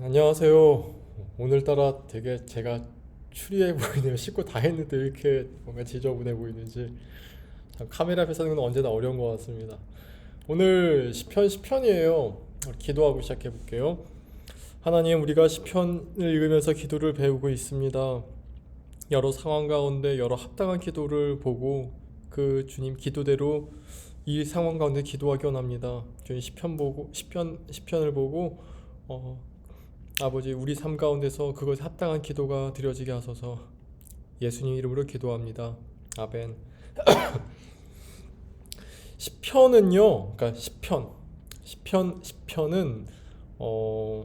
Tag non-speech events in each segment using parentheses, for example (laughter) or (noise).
안녕하세요. 오늘따라 되게 제가 추리해 보이네요. (laughs) 씻고 다 했는데 왜 이렇게 뭔가 지저분해 보이는지. 참 카메라 앞에 서는 건 언제나 어려운 것 같습니다. 오늘 시편 시편이에요. 기도하고 시작해 볼게요. 하나님, 우리가 시편을 읽으면서 기도를 배우고 있습니다. 여러 상황 가운데 여러 합당한 기도를 보고 그 주님 기도대로 이 상황 가운데 기도하기 원합니다. 주님 시편 보고 시편 시편을 보고 어, 아버지 우리 삶 가운데서 그것에 합당한 기도가 드려지게 하소서 예수님 이름으로 기도합니다. 아멘. (coughs) 시편은요, 그러니까 시편, 시편, 시편은 어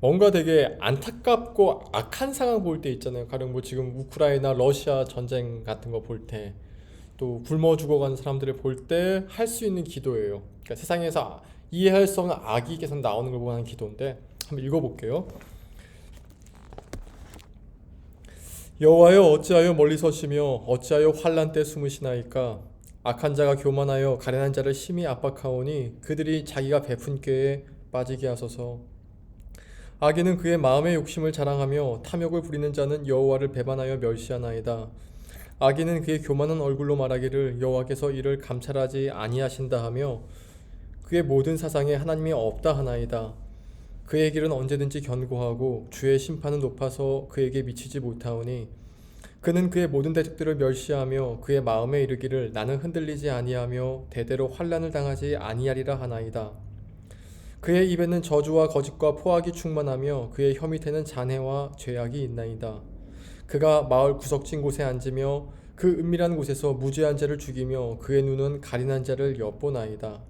뭔가 되게 안타깝고 악한 상황 볼 때 있잖아요. 가령 뭐 지금 우크라이나 러시아 전쟁 같은 거 볼 때, 또 굶어 죽어가는 사람들을 볼 때 할 수 있는 기도예요. 그러니까 세상에서 이해할 수 없는 악이 계속 나오는 걸 보고 하는 기도인데 한번 읽어볼게요. 여호와여 어찌하여 멀리 서시며 어찌하여 환란 때 숨으시나이까? 악한 자가 교만하여 가련한 자를 심히 압박하오니 그들이 자기가 베푼 꾀에 빠지게 하소서. 악인은 그의 마음의 욕심을 자랑하며 탐욕을 부리는 자는 여호와를 배반하여 멸시하나이다. 악인은 그의 교만한 얼굴로 말하기를 여호와께서 이를 감찰하지 아니하신다 하며 그의 모든 사상에 하나님이 없다 하나이다 그의 길은 언제든지 견고하고 주의 심판은 높아서 그에게 미치지 못하오니 그는 그의 모든 대적들을 멸시하며 그의 마음에 이르기를 나는 흔들리지 아니하며 대대로 환난을 당하지 아니하리라 하나이다. 그의 입에는 저주와 거짓과 포악이 충만하며 그의 혀 밑에는 잔해와 죄악이 있나이다. 그가 마을 구석진 곳에 앉으며 그 은밀한 곳에서 무죄한 자를 죽이며 그의 눈은 가린한 자를 엿보나이다.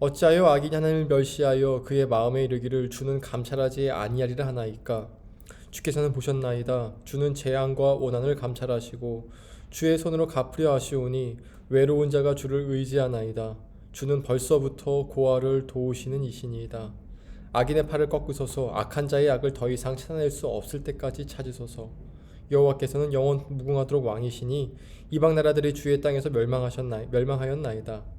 어찌하여 악인이 하나님을 멸시하여 그의 마음에 이르기를 주는 감찰하지 아니하리라 하나이까? 주께서는 보셨나이다. 주는 재앙과 원한을 감찰하시고 주의 손으로 갚으려 하시오니 외로운 자가 주를 의지하나이다. 주는 벌써부터 고아를 도우시는 이신이이다. 악인의 팔을 꺾으소서. 악한 자의 악을 더 이상 찾아낼 수 없을 때까지 찾으소서. 여호와께서는 영원 무궁하도록 왕이시니 이방 나라들이 주의 땅에서 멸망하셨나 멸망하였나이다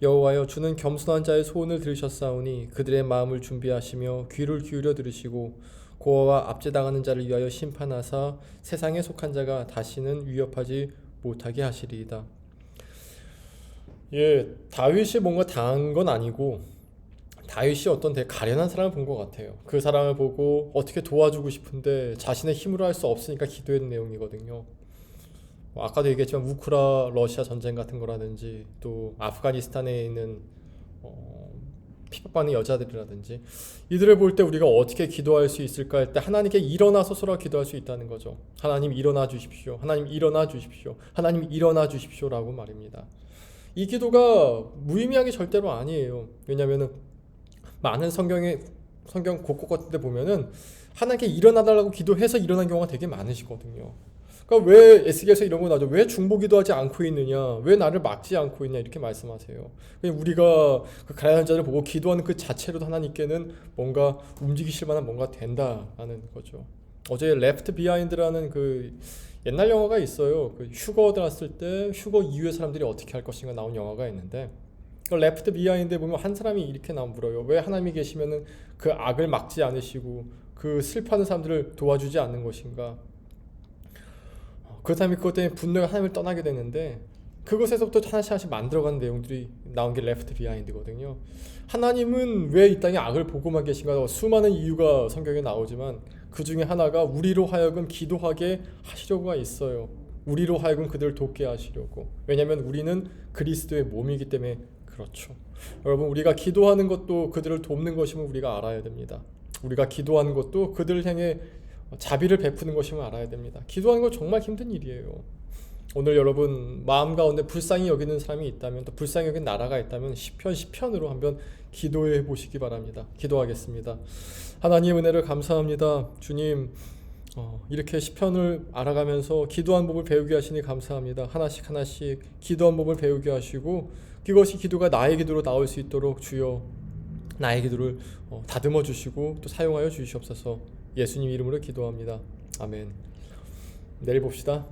여호와여 주는 겸손한 자의 소원을 들으셨사오니 그들의 마음을 준비하시며 귀를 기울여 들으시고 고아와 압제당하는 자를 위하여 심판하사 세상에 속한 자가 다시는 위협하지 못하게 하시리이다. 예, 다윗이 뭔가 당한 건 아니고 다윗이 어떤 되게 가련한 사람을 본 것 같아요. 그 사람을 보고 어떻게 도와주고 싶은데 자신의 힘으로 할 수 없으니까 기도했는 내용이거든요. 뭐 아까도 얘기했지만 우크라 러시아 전쟁 같은 거라든지 또 아프가니스탄에 있는 어, 핍박받는 여자들이라든지 이들을 볼 때 우리가 어떻게 기도할 수 있을까 할 때 하나님께 일어나서서라 기도할 수 있다는 거죠. 하나님 일어나 주십시오. 하나님 일어나 주십시오. 하나님 일어나 주십시오라고 말입니다. 이 기도가 무의미한 게 절대로 아니에요. 왜냐하면은 많은 성경의 성경 곳곳 같은 데 보면은 하나님께 일어나달라고 기도해서 일어난 경우가 되게 많으시거든요. 그러니까 왜 에스겔에서 이런 거 나죠? 왜 중보기도 하지 않고 있느냐? 왜 나를 막지 않고 있냐? 이렇게 말씀하세요. 우리가 그 가난한 자를 보고 기도하는 그 자체로도 하나님께는 뭔가 움직이실 만한 뭔가 된다라는 거죠. 어제 레프트 비하인드라는 그 옛날 영화가 있어요. 그 휴거 들었을 때 휴거 이후의 사람들이 어떻게 할 것인가 나온 영화가 있는데 그 레프트 비하인드에 보면 한 사람이 이렇게 나온 물어요. 왜 하나님이 계시면은 그 악을 막지 않으시고 그 슬퍼하는 사람들을 도와주지 않는 것인가? 그 사람이 그것 때문에 분노가 하나님을 떠나게 되는데 그것에서부터 하나씩 하나씩 만들어가는 내용들이 나온 게 레프트 비하인드거든요. 하나님은 왜 이 땅에 악을 보고만 계신가 수많은 이유가 성경에 나오지만 그 중에 하나가 우리로 하여금 기도하게 하시려고가 있어요. 우리로 하여금 그들을 돕게 하시려고. 왜냐하면 우리는 그리스도의 몸이기 때문에 그렇죠. 여러분 우리가 기도하는 것도 그들을 돕는 것임을 우리가 알아야 됩니다. 우리가 기도하는 것도 그들 향해 어, 자비를 베푸는 것임을 알아야 됩니다. 기도하는 건 정말 힘든 일이에요. 오늘 여러분 마음 가운데 불쌍히 여기는 사람이 있다면 또 불쌍히 여기는 나라가 있다면 시편 시편으로 한번 기도해 보시기 바랍니다. 기도하겠습니다. 하나님 은혜를 감사합니다. 주님 어, 이렇게 시편을 알아가면서 기도한 법을 배우게 하시니 감사합니다. 하나씩 하나씩 기도한 법을 배우게 하시고 그것이 기도가 나의 기도로 나올 수 있도록 주여 나의 기도를 어, 다듬어 주시고 또 사용하여 주시옵소서. 예수님 이름으로 기도합니다. 아멘. 내일 봅시다.